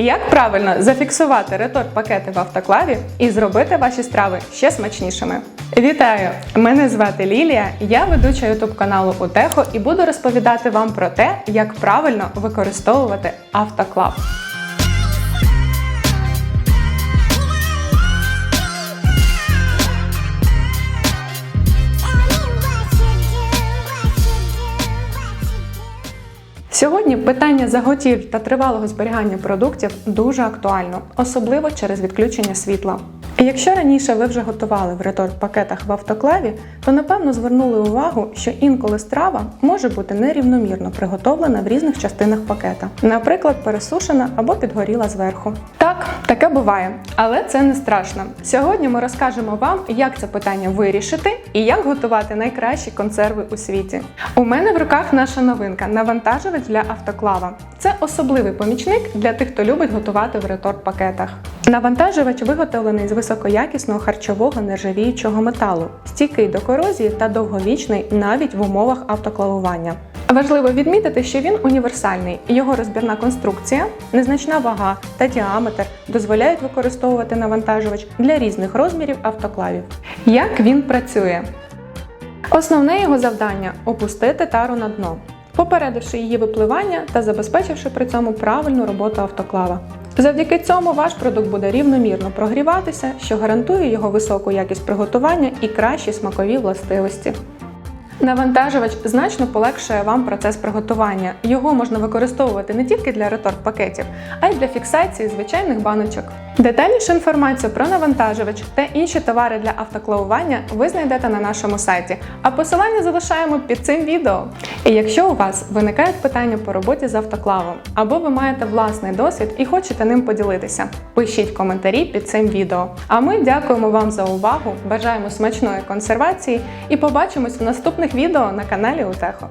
Як правильно зафіксувати реторт-пакети в автоклаві і зробити ваші страви ще смачнішими? Вітаю! Мене звати Лілія, я ведуча ютуб каналу Утехо і буду розповідати вам про те, як правильно використовувати автоклав. Сьогодні питання заготівель та тривалого зберігання продуктів дуже актуально, особливо через відключення світла. Якщо раніше ви вже готували в реторт-пакетах в автоклаві, то напевно звернули увагу, що інколи страва може бути нерівномірно приготовлена в різних частинах пакета, наприклад, пересушена або підгоріла зверху. Так, таке буває, але це не страшно. Сьогодні ми розкажемо вам, як це питання вирішити і як готувати найкращі консерви у світі. У мене в руках наша новинка навантажувач для автоклава. Це особливий помічник для тих, хто любить готувати в реторт-пакетах. Навантажувач виготовлений з високоякісного харчового нержавіючого металу, стійкий до корозії та довговічний навіть в умовах автоклавування. Важливо відмітити, що він універсальний. Його розбірна конструкція, незначна вага та діаметр дозволяють використовувати навантажувач для різних розмірів автоклавів. Як він працює? Основне його завдання опустити тару на дно, попередивши її випливання та забезпечивши при цьому правильну роботу автоклава. Завдяки цьому ваш продукт буде рівномірно прогріватися, що гарантує його високу якість приготування і кращі смакові властивості. Навантажувач значно полегшує вам процес приготування. Його можна використовувати не тільки для реторт-пакетів, а й для фіксації звичайних баночок. Детальнішу інформацію про навантажувач та інші товари для автоклавування ви знайдете на нашому сайті, а посилання залишаємо під цим відео. І якщо у вас виникають питання по роботі з автоклавом, або ви маєте власний досвід і хочете ним поділитися, пишіть коментарі під цим відео. А ми дякуємо вам за увагу, бажаємо смачної консервації і побачимось в наступних відео на каналі Утехо.